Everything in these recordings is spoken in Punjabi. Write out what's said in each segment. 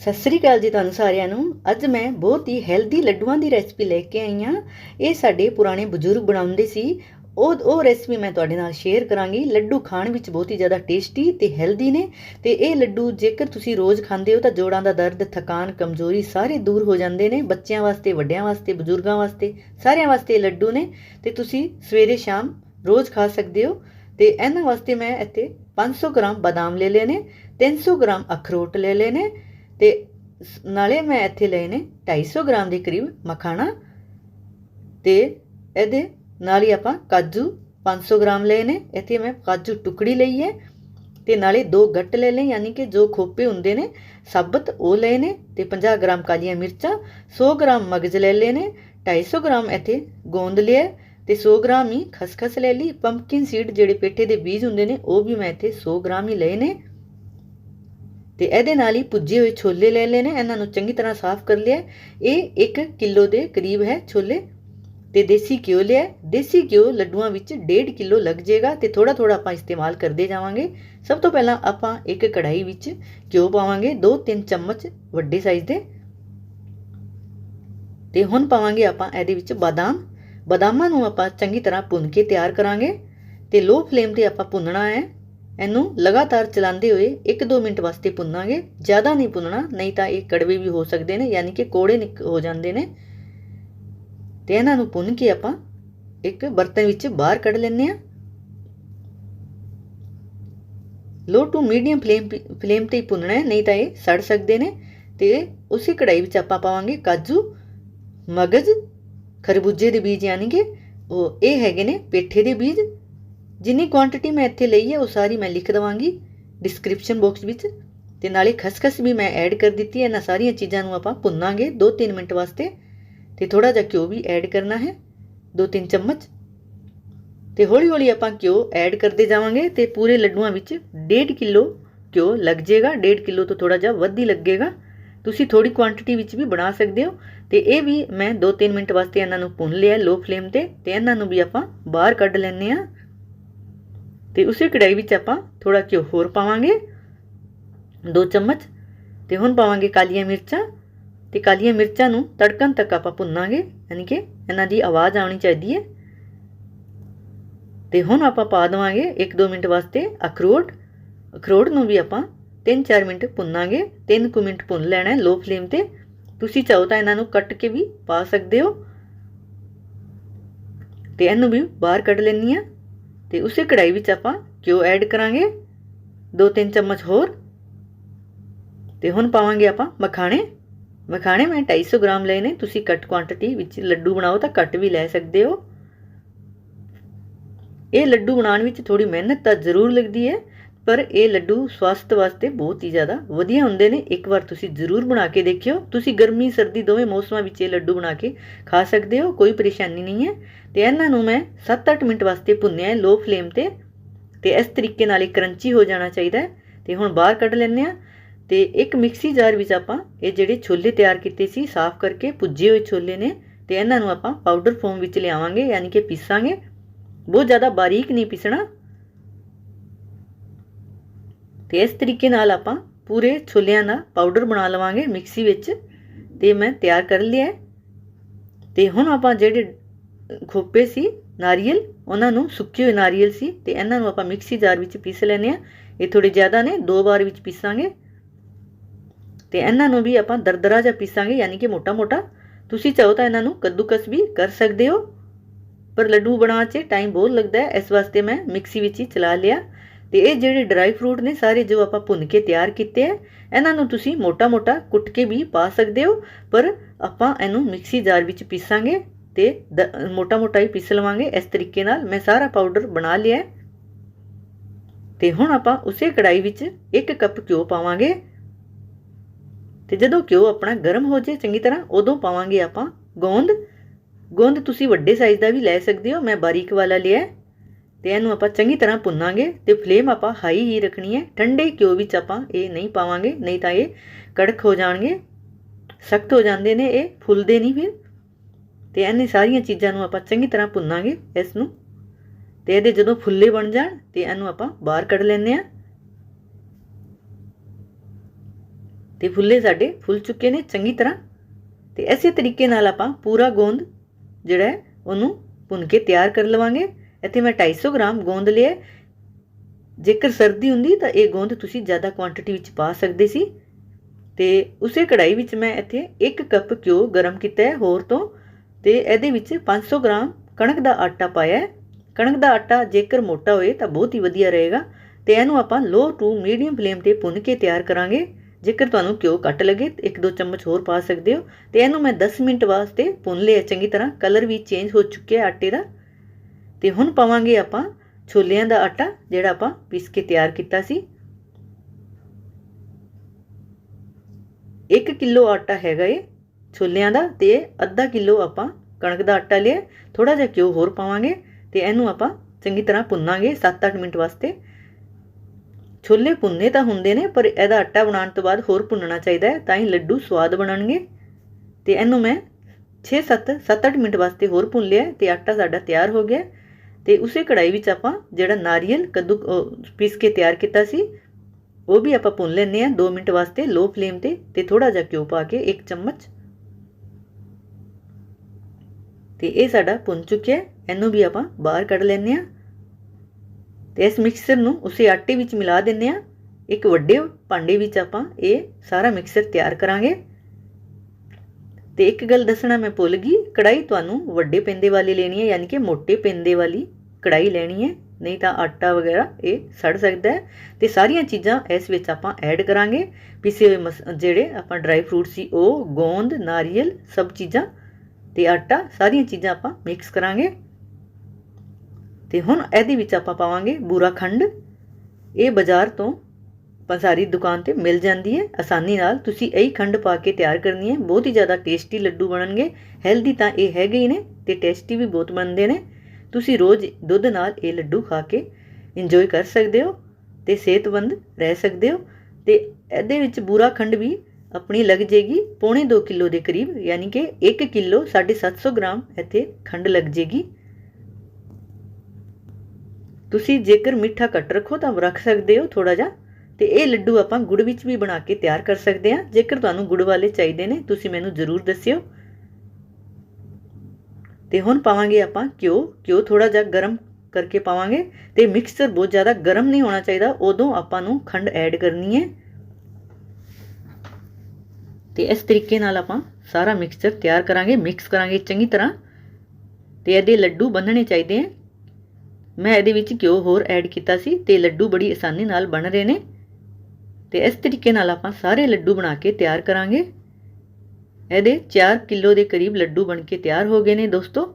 ਸਤਿ ਸ੍ਰੀ ਅਕਾਲ ਜੀ ਤੁਹਾਨੂੰ ਸਾਰਿਆਂ ਨੂੰ। ਅੱਜ ਮੈਂ ਬਹੁਤ ਹੀ ਹੈਲਦੀ ਲੱਡੂਆਂ ਦੀ ਰੈਸਪੀ ਲੈ ਕੇ ਆਈ ਹਾਂ। ਇਹ ਸਾਡੇ ਪੁਰਾਣੇ ਬਜ਼ੁਰਗ ਬਣਾਉਂਦੇ ਸੀ। ਉਹ ਉਹ ਰੈਸਪੀ ਮੈਂ ਤੁਹਾਡੇ ਨਾਲ ਸ਼ੇਅਰ ਕਰਾਂਗੀ। ਲੱਡੂ ਖਾਣ ਵਿੱਚ ਬਹੁਤ ਹੀ ਜ਼ਿਆਦਾ ਟੇਸਟੀ ਤੇ ਹੈਲਦੀ ਨੇ ਤੇ ਇਹ ਲੱਡੂ ਜੇਕਰ ਤੁਸੀਂ ਰੋਜ਼ ਖਾਂਦੇ ਹੋ ਤਾਂ ਜੋੜਾਂ ਦਾ ਦਰਦ, ਥਕਾਨ, ਕਮਜ਼ੋਰੀ ਸਾਰੇ ਦੂਰ ਹੋ ਜਾਂਦੇ ਨੇ। ਬੱਚਿਆਂ ਵਾਸਤੇ, ਵੱਡਿਆਂ ਵਾਸਤੇ, ਬਜ਼ੁਰਗਾਂ ਵਾਸਤੇ, ਸਾਰਿਆਂ ਵਾਸਤੇ ਇਹ ਲੱਡੂ ਨੇ ਤੇ ਤੁਸੀਂ ਸਵੇਰੇ ਸ਼ਾਮ ਰੋਜ਼ ਖਾ ਸਕਦੇ ਹੋ। ਤੇ ਇਹਨਾਂ ਵਾਸਤੇ ਮੈਂ ਇੱਥੇ 500 ਗ੍ਰਾਮ ਬਦਾਮ ਲੈ ਲਏ ਨੇ 300 ਗ੍ਰਾਮ ਅਖਰੋਟ ਲੈ ਲਏ ਨੇ ਤੇ ਸ- ਨਾਲੇ ਮੈਂ ਇੱਥੇ ਲਏ ਨੇ 250 ਗ੍ਰਾਮ ਦੇ ਕਰੀਬ ਮਖਾਣਾ ਤੇ ਇਹਦੇ ਨਾਲ ਹੀ ਆਪਾਂ ਕਾਜੂ 500 ਗ੍ਰਾਮ ਲਏ ਨੇ। ਇੱਥੇ ਮੈਂ ਕਾਜੂ ਟੁਕੜੀ ਲਈ ਹੈ ਤੇ ਨਾਲੇ ਦੋ ਗੱਟ ਲੈ ਲਏ, ਯਾਨੀ ਕਿ ਜੋ ਖੋਪੇ ਹੁੰਦੇ ਨੇ, ਸਾਬਤ ਉਹ ਲਏ ਨੇ ਤੇ 50 ਗ੍ਰਾਮ ਕਾਲੀਆਂ ਮਿਰਚਾਂ 100 ਗ੍ਰਾਮ ਮਗਜ਼ ਲੈ ਲਏ ਨੇ 250 ਗ੍ਰਾਮ ਇੱਥੇ ਗੋਂਦ ਲਿਆ ਤੇ 100 ਗ੍ਰਾਮ ਹੀ ਖਸਖਸ ਲੈ ਲਈ। ਪੰਪਕਿਨ ਸੀਡ ਜਿਹੜੇ ਪੇਠੇ ਦੇ ਬੀਜ ਹੁੰਦੇ ਨੇ, ਉਹ ਵੀ ਮੈਂ ਇੱਥੇ 100 ਗ੍ਰਾਮ ਹੀ ਲਏ ਨੇ। ਤੇ ਇਹਦੇ ਨਾਲ ਹੀ ਪੁੱਜੇ ਹੋਏ ਛੋਲੇ ਲੈ ਲਏ ਨੇ, ਇਹਨਾਂ ਨੂੰ ਚੰਗੀ ਤਰ੍ਹਾਂ ਸਾਫ਼ ਕਰ ਲਿਆ। ਇਹ 1 ਕਿਲੋ ਦੇ ਕਰੀਬ ਹੈ ਛੋਲੇ। ਤੇ ਦੇਸੀ ਘਿਓ ਲਿਆ। ਦੇਸੀ ਘਿਓ ਲੱਡੂਆਂ ਵਿੱਚ 1.5 ਕਿਲੋ ਲੱਗ ਜਾਏਗਾ ਤੇ ਥੋੜਾ ਥੋੜਾ ਆਪਾਂ ਇਸਤੇਮਾਲ ਕਰਦੇ ਜਾਵਾਂਗੇ। ਸਭ ਤੋਂ ਪਹਿਲਾਂ ਆਪਾਂ ਇੱਕ ਕੜਾਈ ਵਿੱਚ ਘਿਓ ਪਾਵਾਂਗੇ 2-3 ਚਮਚ ਵੱਡੇ ਸਾਈਜ਼ ਦੇ। ਤੇ ਹੁਣ ਪਾਵਾਂਗੇ ਆਪਾਂ ਇਹਦੇ ਵਿੱਚ ਬਾਦਾਮ। ਬਾਦਾਮਾਂ ਨੂੰ ਆਪਾਂ ਚੰਗੀ ਤਰ੍ਹਾਂ ਭੁੰਨ ਕੇ ਤਿਆਰ ਕਰਾਂਗੇ। ਤੇ ਲੋ ਫਲੇਮ ਤੇ ਆਪਾਂ ਭੁੰਨਣਾ ਹੈ। ਇਹਨੂੰ ਲਗਾਤਾਰ ਚਲਾਉਂਦੇ ਹੋਏ 1-2 ਮਿੰਟ ਵਾਸਤੇ ਭੁੰਨਾਂਗੇ। ਜ਼ਿਆਦਾ ਨਹੀਂ ਭੁੰਨਣਾ, ਨਹੀਂ ਤਾਂ ਇਹ ਕੜਵੇ ਵੀ ਹੋ ਸਕਦੇ ਨੇ, ਯਾਨੀ ਕਿ ਕੋੜੇ ਨਿਕ- ਹੋ ਜਾਂਦੇ ਨੇ। ਤੇ ਇਹਨਾਂ ਨੂੰ ਭੁੰਨ ਕੇ ਆਪਾਂ ਇੱਕ ਬਰਤਨ ਵਿੱਚ ਬਾਹਰ ਕੱਢ ਲੈਂਦੇ ਆ low to medium flame flame ਤੇ ਹੀ ਭੁੰਨਣਾ ਹੈ, ਨਹੀਂ ਤਾਂ ਇਹ ਸੜ ਸਕਦੇ ਨੇ। ਤੇ ਉਸੇ ਕੜਾਈ ਵਿੱਚ ਆਪਾਂ ਪਾਵਾਂਗੇ ਕਾਜੂ, ਮਗਜ਼, ਖਰਬੂਜੇ ਦੇ ਬੀਜ, ਯਾਨੀ ਕਿ ਉਹ ਇਹ ਹੈਗੇ ਨੇ ਪੇਠੇ ਦੇ ਬੀਜ। ਜਿੰਨੀ ਕੁਆਂਟੀਟੀ ਮੈਂ ਇੱਥੇ ਲਈ ਹੈ, ਉਹ ਸਾਰੀ ਮੈਂ ਲਿਖ ਦਵਾਂਗੀ ਡਿਸਕ੍ਰਿਪਸ਼ਨ ਬਾਕਸ ਵਿੱਚ। ਤੇ ਨਾਲੇ ਖਸਖਸ ਵੀ ਮੈਂ ਐਡ ਕਰ ਦਿੱਤੀ ਹੈ, ਇਹਨਾਂ ਸਾਰੀਆਂ ਚੀਜ਼ਾਂ ਨੂੰ ਆਪਾਂ ਭੁੰਨਾਂਗੇ 2-3 ਮਿੰਟ ਵਾਸਤੇ। ਤੇ ਥੋੜਾ ਜਿਹਾ ਘਿਓ ਵੀ ਐਡ ਕਰਨਾ ਹੈ 2-3 ਚਮਚ। ਤੇ ਹੌਲੀ-ਹੌਲੀ ਆਪਾਂ ਘਿਓ ਐਡ ਕਰਦੇ ਜਾਵਾਂਗੇ ਤੇ ਪੂਰੇ ਲੱਡੂਆਂ ਵਿੱਚ 1.5 ਕਿਲੋ ਘਿਓ ਲੱਗ ਜਾਏਗਾ 1.5 ਕਿਲੋ ਤੋਂ ਥੋੜਾ ਜਿਹਾ ਵੱਧ ਹੀ ਲੱਗੇਗਾ। ਤੁਸੀਂ ਥੋੜੀ ਕੁਆਂਟੀਟੀ ਵਿੱਚ ਵੀ ਬਣਾ ਸਕਦੇ ਹੋ। ਤੇ ਇਹ ਵੀ ਮੈਂ 2-3 ਮਿੰਟ ਵਾਸਤੇ ਇਹਨਾਂ ਨੂੰ ਭੁੰਨ ਲਿਆ ਲੋ ਫਲੇਮ ਤੇ ਤੇ ਇਹਨਾਂ ਨੂੰ ਵੀ ਆਪਾਂ ਬਾਹਰ ਕੱਢ ਲੈਣੇ ਆ ਤੇ ਉਸੇ ਕੜਾਈ ਵਿੱਚ ਆਪਾਂ ਥੋੜਾ ਘਿਓ ਹੋਰ ਪਾਵਾਂਗੇ 2 ਚਮਚ, ਤੇ ਹੁਣ ਪਾਵਾਂਗੇ ਕਾਲੀਆਂ ਮਿਰਚਾਂ, ਤੇ ਕਾਲੀਆਂ ਮਿਰਚਾਂ ਨੂੰ ਤੜਕਣ ਤੱਕ ਆਪਾਂ ਭੁੰਨਾਂਗੇ, ਯਾਨੀ ਕਿ ਇਹਨਾਂ ਦੀ ਆਵਾਜ਼ ਆਉਣੀ ਚਾਹੀਦੀ ਹੈ। ਤੇ ਹੁਣ ਆਪਾਂ ਪਾ ਦਵਾਂਗੇ 1-2 ਮਿੰਟ ਵਾਸਤੇ ਅਖਰੋਟ ਅਖਰੋਟ ਨੂੰ ਵੀ ਆਪਾਂ 3-4 ਮਿੰਟ ਭੁੰਨਾਂਗੇ 3 ਕੁ ਮਿੰਟ ਭੁੰਨ ਲੈਣਾ ਹੈ ਲੋ ਫਲੇਮ ਤੇ। ਤੁਸੀਂ ਚਾਹੋ ਤਾਂ ਇਹਨਾਂ ਨੂੰ ਕੱਟ ਕੇ ਵੀ ਪਾ ਸਕਦੇ ਹੋ। ਤੇ ਇਹਨੂੰ ਵੀ ਬਾਹਰ ਕੱਢ ਲੈਣੀ ਆ ਤੇ ਉਸੇ ਕੜਾਈ ਵਿੱਚ ਆਪਾਂ ਘਿਓ ਐਡ ਕਰਾਂਗੇ। 2-3 ਚਮਚ ਹੋਰ। ਤੇ ਹੁਣ ਪਾਵਾਂਗੇ ਆਪਾਂ ਮਖਾਣੇ। ਮਖਾਣੇ ਮੈਂ 250 ਗ੍ਰਾਮ ਲਏ ਨੇ। ਤੁਸੀਂ ਕੱਟ ਕੁਆਂਟੀਟੀ ਵਿੱਚ ਲੱਡੂ ਬਣਾਓ ਤਾਂ ਕੱਟ ਵੀ ਲੈ ਸਕਦੇ ਹੋ। ਇਹ ਲੱਡੂ ਬਣਾਉਣ ਵਿੱਚ ਥੋੜੀ ਮਿਹਨਤ ਤਾਂ ਜ਼ਰੂਰ ਲੱਗਦੀ ਹੈ। ਪਰ ਇਹ ਲੱਡੂ ਸਵਾਸਥ ਵਾਸਤੇ ਬਹੁਤ ਹੀ ਜ਼ਿਆਦਾ ਵਧੀਆ ਹੁੰਦੇ ਨੇ। ਇੱਕ ਵਾਰ ਤੁਸੀਂ ਜ਼ਰੂਰ ਬਣਾ ਕੇ ਦੇਖਿਓ। ਤੁਸੀਂ ਗਰਮੀ, ਸਰਦੀ ਦੋਵੇਂ ਮੌਸਮਾਂ ਵਿੱਚ ਇਹ ਲੱਡੂ ਬਣਾ ਕੇ ਖਾ ਸਕਦੇ ਹੋ, ਕੋਈ ਪਰੇਸ਼ਾਨੀ ਨਹੀਂ ਹੈ। ਤੇ ਇਹਨਾਂ ਨੂੰ ਮੈਂ 7-8 ਮਿੰਟ ਵਾਸਤੇ ਭੁੰਨਿਆ ਹੈ ਲੋ ਫਲੇਮ ਤੇ। ਤੇ ਇਸ ਤਰੀਕੇ ਨਾਲ ਇਹ ਕਰੰਚੀ ਹੋ ਜਾਣਾ ਚਾਹੀਦਾ ਹੈ। ਤੇ ਹੁਣ ਬਾਹਰ ਕੱਢ ਲੈਂਦੇ ਆ ਤੇ ਇੱਕ ਮਿਕਸੀ ਜਾਰ ਵਿੱਚ ਆਪਾਂ ਇਹ ਜਿਹੜੇ ਛੋਲੇ ਤਿਆਰ ਕੀਤੇ ਸੀ, ਸਾਫ਼ ਕਰਕੇ ਭੁੱਜੇ ਹੋਏ ਛੋਲੇ ਨੇ, ਤੇ ਇਹਨਾਂ ਨੂੰ ਆਪਾਂ ਪਾਊਡਰ ਫਾਰਮ ਵਿੱਚ ਲਿਆਵਾਂਗੇ, ਯਾਨੀ ਕਿ ਪੀਸਾਂਗੇ। ਬਹੁਤ ਜ਼ਿਆਦਾ ਬਾਰੀਕ ਨਹੀਂ ਪੀਸਣਾ। ਤੇ ਇਸ ਤਰੀਕੇ ਨਾਲ ਆਪਾਂ ਪੂਰੇ ਛੋਲਿਆਂ ਦਾ ਪਾਊਡਰ ਬਣਾ ਲਵਾਂਗੇ ਮਿਕਸੀ ਵਿੱਚ। ਤੇ ਮੈਂ ਤਿਆਰ ਕਰ ਲਿਆ ਹੈ। ਤੇ ਹੁਣ ਆਪਾਂ ਜਿਹੜੇ ਖੋਪੇ ਸੀ, ਨਾਰੀਅਲ, ਉਹਨਾਂ ਨੂੰ ਸੁੱਕੇ ਹੋਏ ਨਾਰੀਅਲ ਸੀ ਤੇ ਇਹਨਾਂ ਨੂੰ ਆਪਾਂ ਮਿਕਸੀ ਜਾਰ ਵਿੱਚ ਪੀਸ ਲੈਨੇ ਆ ਇਹ ਥੋੜੇ ਜ਼ਿਆਦਾ ਨੇ, ਦੋ ਵਾਰ ਵਿੱਚ ਪੀਸਾਂਗੇ। ਤੇ ਇਹਨਾਂ ਨੂੰ ਵੀ ਆਪਾਂ ਦਰਦਰਾ ਜਿਹਾ ਪੀਸਾਂਗੇ, ਯਾਨੀ ਕਿ ਮੋਟਾ-ਮੋਟਾ। ਤੁਸੀਂ ਚਾਹੋ ਤਾਂ ਇਹਨਾਂ ਨੂੰ ਕੱਦੂਕਸ ਵੀ ਕਰ ਸਕਦੇ ਹੋ। ਪਰ ਲੱਡੂ ਬਣਾਉਣ 'ਚ ਟਾਈਮ ਬਹੁਤ ਲੱਗਦਾ ਹੈ। ਇਸ ਵਾਸਤੇ ਮੈਂ ਮਿਕਸੀ ਵਿੱਚ ਹੀ ਚਲਾ ਲਿਆ। ਤੇ ਇਹ ਜਿਹੜੇ ਡਰਾਈ ਫਰੂਟ ਨੇ ਸਾਰੇ ਜੋ ਆਪਾਂ ਭੁੰਨ ਕੇ ਤਿਆਰ ਕੀਤੇ ਆ, ਇਹਨਾਂ ਨੂੰ ਤੁਸੀਂ ਮੋਟਾ-ਮੋਟਾ ਕੁੱਟ ਕੇ ਵੀ ਪਾ ਸਕਦੇ ਹੋ, ਪਰ ਆਪਾਂ ਇਹਨੂੰ ਮਿਕਸੀ ਜਾਰ ਵਿੱਚ ਪੀਸਾਂਗੇ ਤੇ ਮੋਟਾ-ਮੋਟਾ ਹੀ ਪੀਸ ਲਵਾਂਗੇ। ਇਸ ਤਰੀਕੇ ਨਾਲ ਮੈਂ ਸਾਰਾ ਪਾਊਡਰ ਬਣਾ ਲਿਆ ਹੈ। ਤੇ ਹੁਣ ਆਪਾਂ ਉਸੇ ਕੜਾਈ ਵਿੱਚ 1 ਕੱਪ ਘਿਓ ਪਾਵਾਂਗੇ। ਤੇ ਜਦੋਂ ਘਿਓ ਆਪਣਾ ਗਰਮ ਹੋ ਜਾਏ, ਚੰਗੀ ਤਰ੍ਹਾਂ ਉਦੋਂ ਪਾਵਾਂਗੇ ਆਪਾਂ ਗੋਂਦ। ਗੋਂਦ ਤੁਸੀਂ ਵੱਡੇ ਸਾਈਜ਼ ਦਾ ਵੀ ਲੈ ਸਕਦੇ ਹੋ। ਮੈਂ ਬਾਰੀਕ ਵਾਲਾ ਲਿਆ ਤੇ ਇਹਨੂੰ ਆਪਾਂ ਚੰਗੀ ਤਰ੍ਹਾਂ ਭੁੰਨਾਂਗੇ ਤੇ ਫਲੇਮ ਆਪਾਂ ਹਾਈ ਹੀ ਰੱਖਣੀ ਹੈ। ਠੰਡੇ ਘਿਓ ਵਿੱਚ ਆਪਾਂ ਇਹ ਨਹੀਂ ਪਾਵਾਂਗੇ, ਨਹੀਂ ਤਾਂ ਇਹ ਕੜਕ ਹੋ ਜਾਣਗੇ। ਸਖਤ ਹੋ ਜਾਂਦੇ ਨੇ, ਇਹ ਫੁੱਲਦੇ ਨਹੀਂ ਫਿਰ। ਤੇ ਇਹਨੇ ਸਾਰੀਆਂ ਚੀਜ਼ਾਂ ਨੂੰ ਆਪਾਂ ਚੰਗੀ ਤਰ੍ਹਾਂ ਭੁੰਨਾਂਗੇ ਇਸ ਨੂੰ ਤੇ ਇਹਦੇ ਜਦੋਂ ਫੁੱਲੇ ਬਣ ਜਾਣ, ਤੇ ਇਹਨੂੰ ਆਪਾਂ ਬਾਹਰ ਕੱਢ ਲੈਂਦੇ ਆ ਤੇ ਫੁੱਲੇ ਸਾਡੇ ਫੁੱਲ ਚੁੱਕੇ ਨੇ ਚੰਗੀ ਤਰ੍ਹਾਂ। ਤੇ ਐਸੇ ਤਰੀਕੇ ਨਾਲ ਆਪਾਂ ਪੂਰਾ ਗੋਂਦ ਜਿਹੜਾ ਉਹਨੂੰ ਭੁੰਨ ਕੇ ਤਿਆਰ ਕਰ ਲਵਾਂਗੇ। ਇੱਥੇ ਮੈਂ 250 ਗ੍ਰਾਮ ਗੋਂਦ ਲਿਆ। ਜੇਕਰ ਸਰਦੀ ਹੁੰਦੀ ਤਾਂ ਇਹ ਗੋਂਦ ਤੁਸੀਂ ਜ਼ਿਆਦਾ ਕੁਆਂਟੀਟੀ ਵਿੱਚ ਪਾ ਸਕਦੇ ਸੀ। ਤੇ ਉਸੇ ਕੜਾਈ ਵਿੱਚ ਮੈਂ ਇੱਥੇ 1 ਕੱਪ ਘਿਓ ਗਰਮ ਕੀਤਾ ਹੈ ਹੋਰ ਤੋਂ। ਤੇ ਇਹਦੇ ਵਿੱਚ 500 ਗ੍ਰਾਮ ਕਣਕ ਦਾ ਆਟਾ ਪਾਇਆ ਹੈ। ਕਣਕ ਦਾ ਆਟਾ ਜੇਕਰ ਮੋਟਾ ਹੋਏ ਤਾਂ ਬਹੁਤ ਹੀ ਵਧੀਆ ਰਹੇਗਾ। ਤੇ ਇਹਨੂੰ ਆਪਾਂ ਲੋ ਟੂ ਮੀਡੀਅਮ ਫਲੇਮ ਤੇ ਭੁੰਨ ਕੇ ਤਿਆਰ ਕਰਾਂਗੇ। ਜੇਕਰ ਤੁਹਾਨੂੰ ਘਿਓ ਘੱਟ ਲੱਗੇ ਤਾਂ ਇੱਕ ਦੋ ਚਮਚ ਹੋਰ ਪਾ ਸਕਦੇ ਹੋ। ਤੇ ਇਹਨੂੰ ਮੈਂ 10 ਮਿੰਟ ਵਾਸਤੇ ਭੁੰਨ ਲਿਆ। ਚੰਗੀ ਤਰ੍ਹਾਂ ਕਲਰ ਵੀ ਚੇਂਜ ਹੋ ਚੁੱਕਿਆ ਆਟੇ ਦਾ। ਤੇ ਹੁਣ ਪਾਵਾਂਗੇ ਆਪਾਂ ਛੋਲਿਆਂ ਦਾ ਆਟਾ, ਜਿਹੜਾ ਆਪਾਂ ਪੀਸ ਕੇ ਤਿਆਰ ਕੀਤਾ ਸੀ। 1 ਕਿਲੋ ਆਟਾ ਹੈਗਾ ਏ ਛੋਲਿਆਂ ਦਾ ਤੇ ਅੱਧਾ ਕਿਲੋ ਆਪਾਂ ਕਣਕ ਦਾ ਆਟਾ ਲਿਆ। ਥੋੜਾ ਜਿਹਾ ਘਿਓ ਹੋਰ ਪਾਵਾਂਗੇ ਤੇ ਇਹਨੂੰ ਆਪਾਂ ਚੰਗੀ ਤਰ੍ਹਾਂ ਭੁੰਨਾਂਗੇ 7-8 ਮਿੰਟ ਵਾਸਤੇ। ਛੋਲੇ ਭੁੰਨੇ ਤਾਂ ਹੁੰਦੇ ਨੇ, ਪਰ ਇਹਦਾ ਆਟਾ ਬਣਾਉਣ ਤੋਂ ਬਾਅਦ ਹੋਰ ਭੁੰਨਣਾ ਚਾਹੀਦਾ ਹੈ, ਤਾਂ ਹੀ ਲੱਡੂ ਸਵਾਦ ਬਣਨਗੇ। ਤੇ ਇਹਨੂੰ ਮੈਂ 6-7 7-8 ਮਿੰਟ ਵਾਸਤੇ ਹੋਰ ਭੁੰਨ ਲਿਆ ਤੇ ਆਟਾ ਸਾਡਾ ਤਿਆਰ ਹੋ ਗਿਆ ਤੇ ਉਸੇ ਕੜਾਈ ਵਿੱਚ ਆਪਾਂ ਜਿਹੜਾ ਨਾਰੀਅਲ ਕੱਦੂ ਪੀਸ ਕੇ ਤਿਆਰ ਕੀਤਾ ਸੀ, ਉਹ ਵੀ ਆਪਾਂ ਭੁੰਨ ਲੈਂਦੇ ਆ 2 ਮਿੰਟ ਵਾਸਤੇ ਲੋ ਫਲੇਮ ਤੇ ਤੇ ਥੋੜਾ ਜਿਹਾ ਘਿਓ ਪਾ ਕੇ 1 ਚਮਚ। ਤੇ ਇਹ ਸਾਡਾ ਭੁੰਨ ਚੁੱਕਿਆ ਇਹਨੂੰ ਵੀ ਆਪਾਂ ਬਾਹਰ ਕੱਢ ਲੈਂਦੇ ਆ ਤੇ ਇਸ ਮਿਕਸਰ ਨੂੰ ਉਸੇ ਆਟੇ ਵਿੱਚ ਮਿਲਾ ਦਿੰਦੇ ਆ ਇੱਕ ਵੱਡੇ ਭਾਂਡੇ ਵਿੱਚ ਆਪਾਂ ਇਹ ਸਾਰਾ ਮਿਕਸਰ ਤਿਆਰ ਕਰਾਂਗੇ। ਤੇ ਇੱਕ ਗੱਲ ਦੱਸਣਾ ਮੈਂ ਭੁੱਲ ਗਈ ਕੜਾਈ ਤੁਹਾਨੂੰ ਵੱਡੇ ਪੈਂਦੇ ਵਾਲੀ ਲੈਣੀ ਹੈ, ਯਾਨੀ ਕਿ ਮੋٹے ਪੈਂਦੇ ਵਾਲੀ ਕੜਾਈ ਲੈਣੀ ਹੈ, ਨਹੀਂ ਤਾਂ ਆਟਾ ਵਗੈਰਾ ਇਹ ਸੜ ਸਕਦਾ ਹੈ। ਤੇ ਸਾਰੀਆਂ ਚੀਜ਼ਾਂ ਇਸ ਵਿੱਚ ਆਪਾਂ ਐਡ ਕਰਾਂਗੇ, ਪਿਸੇ ਹੋਏ ਜਿਹੜੇ ਆਪਾਂ ਡਰਾਈ ਫਰੂਟ ਸੀ, ਉਹ ਗੋਂਦ, ਨਾਰੀਅਲ ਸਭ ਚੀਜ਼ਾਂ ਤੇ ਆਟਾ, ਸਾਰੀਆਂ ਚੀਜ਼ਾਂ ਆਪਾਂ ਮਿਕਸ ਕਰਾਂਗੇ। ਤੇ ਹੁਣ ਇਹਦੇ ਵਿੱਚ ਆਪਾਂ ਪਾਵਾਂਗੇ ਬੂਰਾ ਖੰਡ। ਇਹ ਬਾਜ਼ਾਰ ਤੋਂ ਪੰਸਾਰੀ ਦੁਕਾਨ ਤੇ ਮਿਲ ਜਾਂਦੀ ਹੈ। ਆਸਾਨੀ ਨਾਲ ਤੁਸੀਂ ਇਹੀ ਖੰਡ ਪਾ ਕੇ ਤਿਆਰ ਕਰਨੀ ਹੈ। ਬਹੁਤ ਹੀ ਜ਼ਿਆਦਾ ਟੇਸਟੀ ਲੱਡੂ ਬਣਨਗੇ। ਹੈਲਦੀ ਤਾਂ ਇਹ ਹੈਗੇ ਹੀ ਨੇ ਤੇ ਟੇਸਟੀ ਵੀ ਬਹੁਤ ਬਣਦੇ ਨੇ। ਤੁਸੀਂ ਰੋਜ਼ ਦੁੱਧ ਨਾਲ ਇਹ ਲੱਡੂ ਖਾ ਕੇ ਇੰਜੋਏ ਕਰ ਸਕਦੇ ਹੋ ਤੇ ਸਿਹਤਮੰਦ ਰਹਿ ਸਕਦੇ ਹੋ ਤੇ ਇਹਦੇ ਵਿੱਚ ਬੂਰਾ ਖੰਡ ਵੀ ਆਪਣੀ ਲੱਗ ਜੇਗੀ ਪੌਣੇ 2 ਕਿਲੋ ਦੇ ਕਰੀਬ, ਯਾਨੀ ਕਿ 1 ਕਿਲੋ 750 ਗ੍ਰਾਮ ਇੱਥੇ ਖੰਡ ਲੱਗ ਜੇਗੀ ਤੁਸੀਂ ਜੇਕਰ ਮਿੱਠਾ ਘੱਟ ਰੱਖੋ ਤਾਂ ਰੱਖ ਸਕਦੇ ਹੋ ਥੋੜਾ ਜਿਹਾ। ਤੇ ਇਹ ਲੱਡੂ ਆਪਾਂ ਗੁੜ ਵਿੱਚ ਵੀ ਬਣਾ ਕੇ ਤਿਆਰ ਕਰ ਸਕਦੇ ਹਾਂ। ਜੇਕਰ ਤੁਹਾਨੂੰ ਗੁੜ ਵਾਲੇ ਚਾਹੀਦੇ ਨੇ, ਤੁਸੀਂ ਮੈਨੂੰ ਜ਼ਰੂਰ ਦੱਸਿਓ। ਤੇ ਹੁਣ ਪਾਵਾਂਗੇ ਆਪਾਂ ਘਿਓ। ਘਿਓ ਥੋੜਾ ਜਿਹਾ ਗਰਮ ਕਰਕੇ ਪਾਵਾਂਗੇ ਤੇ ਮਿਕਸਚਰ ਬਹੁਤ ਜ਼ਿਆਦਾ ਗਰਮ ਨਹੀਂ ਹੋਣਾ ਚਾਹੀਦਾ, ਉਦੋਂ ਆਪਾਂ ਨੂੰ ਖੰਡ ਐਡ ਕਰਨੀ ਹੈ। ਤੇ ਇਸ ਤਰੀਕੇ ਨਾਲ ਆਪਾਂ ਸਾਰਾ ਮਿਕਸਚਰ ਤਿਆਰ ਕਰਾਂਗੇ, ਮਿਕਸ ਕਰਾਂਗੇ ਚੰਗੀ ਤਰ੍ਹਾਂ। ਤੇ ਇਹਦੇ ਲੱਡੂ ਬੰਨਣੇ ਚਾਹੀਦੇ ਆ ਮੈਂ ਇਹਦੇ ਵਿੱਚ ਘਿਓ ਹੋਰ ਐਡ ਕੀਤਾ ਸੀ ਤੇ ਲੱਡੂ ਬੜੀ ਆਸਾਨੀ ਨਾਲ ਬਣ ਰਹੇ ਨੇ। ਤੇ ਇਸ ਤਰੀਕੇ ਨਾਲ ਆਪਾਂ ਸਾਰੇ ਲੱਡੂ ਬਣਾ ਕੇ ਤਿਆਰ ਕਰਾਂਗੇ। ਇਹਦੇ 4 ਕਿਲੋ ਦੇ ਕਰੀਬ ਲੱਡੂ ਬਣ ਕੇ ਤਿਆਰ ਹੋ ਗਏ ਨੇ ਦੋਸਤੋ।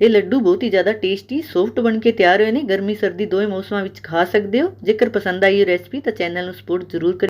ਤੇ ਲੱਡੂ ਬਹੁਤ ਹੀ ਜ਼ਿਆਦਾ ਟੇਸਟੀ, ਸੌਫਟ ਬਣ ਕੇ ਤਿਆਰ ਹੋਏ ਨੇ। ਗਰਮੀ, ਸਰਦੀ ਦੋਵੇਂ ਮੌਸਮਾਂ ਵਿੱਚ ਖਾ ਸਕਦੇ ਹੋ। ਜੇਕਰ ਪਸੰਦ ਆਈ ਇਹ ਰੈਸਪੀ ਤਾਂ ਚੈਨਲ ਨੂੰ ਸਪੋਰਟ ਜ਼ਰੂਰ